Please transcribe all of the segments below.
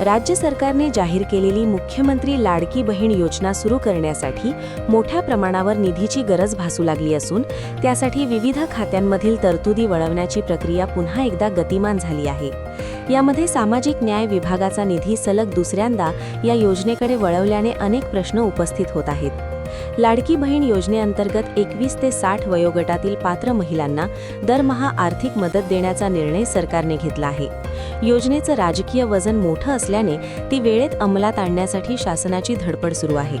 राज्य सरकारने जाहीर केलेली मुख्यमंत्री लाडकी बहीण योजना सुरू करण्यासाठी मोठ्या प्रमाणावर निधीची गरज भासू लागली असून त्यासाठी विविध खात्यांमधील तरतुदी वळवण्याची प्रक्रिया पुन्हा एकदा गतिमान झाली आहे. यामध्ये सामाजिक न्याय विभागाचा निधी सलग दुसऱ्यांदा या योजनेकडे वळवल्याने अनेक प्रश्न उपस्थित होत आहेत. लाडकी बहीण योजनेअंतर्गत एकवीस ते साठ वयोगटातील पात्र महिलांना दरमहा आर्थिक मदत देण्याचा निर्णय सरकारने घेतला आहे. योजनेचं राजकीय वजन मोठं असल्याने ती वेळेत अंमलात आणण्यासाठी शासनाची धडपड सुरू आहे.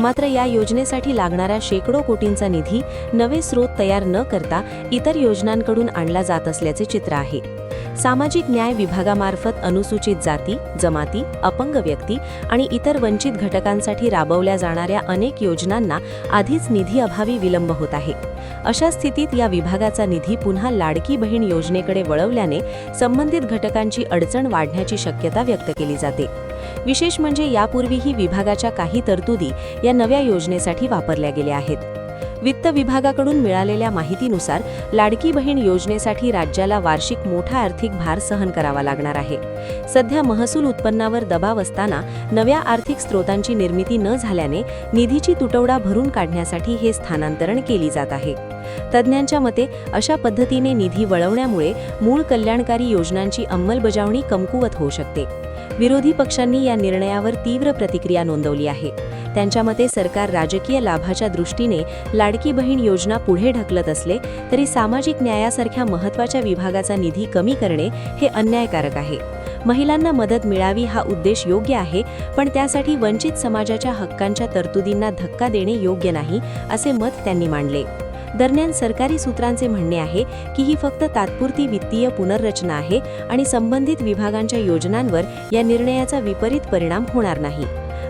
मात्र या योजनेसाठी लागणाऱ्या शेकडो कोटींचा निधी नवे स्रोत तयार न करता इतर योजनांकडून आणला जात असल्याचे चित्र आहे. सामाजिक न्याय विभागामार्फत अनुसूचित जाती जमाती अपंग व्यक्ती आणि इतर वंचित घटकांसाठी राबवल्या जाणाऱ्या अनेक योजना योजनांना आधीच निधीअभावी विलंब होत आहे. अशा स्थितीत या विभागाचा निधी पुन्हा लाडकी बहीण योजनेकडे वळवल्याने संबंधित घटकांची अडचण वाढण्याची शक्यता व्यक्त केली जाते. विशेष म्हणजे यापूर्वीही विभागाच्या काही तरतुदी या नव्या योजनेसाठी वापरल्या गेल्या आहेत. वित्त विभागाकडून मिळालेल्या माहितीनुसार लाडकी बहीण योजनेसाठी राज्याला वार्षिक मोठा आर्थिक भार सहन करावा लागणार आहे. सध्या महसूल उत्पन्नावर दबाव असताना नव्या आर्थिक स्रोतांची निर्मिती न झाल्याने निधीची तुटवडा भरून काढण्यासाठी हे स्थानांतरण केली जात आहे. तज्ज्ञांच्या मते अशा पद्धतीने निधी वळवण्यामुळे मूळ कल्याणकारी योजनांची अंमलबजावणी कमकुवत होऊ शकते. विरोधी पक्षांनी या निर्णयावर तीव्र प्रतिक्रिया नोंदवली आहे. त्यांच्या मते सरकार राजकीय लाभाच्या दृष्टीने लाडकी बहीण योजना पुढे ढकलत असले तरी सामाजिक न्यायासारख्या महत्त्वाच्या विभागाचा निधी कमी करणे हे अन्यायकारक आहे. महिलांना मदत मिळावी हा उद्देश योग्य आहे पण त्यासाठी वंचित समाजाच्या हक्कांच्या तरतुदींना धक्का देणे योग्य नाही असे मत त्यांनी मांडले. दरम्यान सरकारी सूत्रांचे म्हणणे आहे की ही फक्त तात्पुरती वित्तीय पुनर्रचना आहे आणि संबंधित विभागांच्या योजनांवर या निर्णयाचा विपरीत परिणाम होणार नाही.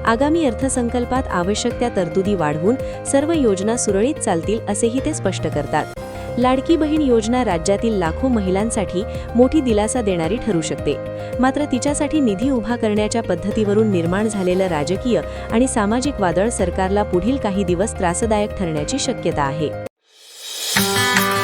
आगामी अर्थसंकल्पात आवश्यक त्या तरतुदी वाढवून सर्व योजना सुरळीत चालतील असेही ते स्पष्ट करतात. लाडकी बहीण योजना राज्यातील लाखो महिलांसाठी मोठी दिलासा देणारी ठरू शकते. मात्र तिच्यासाठी निधी उभा करण्याच्या पद्धतीवरून निर्माण झालेलं राजकीय आणि सामाजिक वादळ सरकारला पुढील काही दिवस त्रासदायक ठरण्याची शक्यता आहे. Música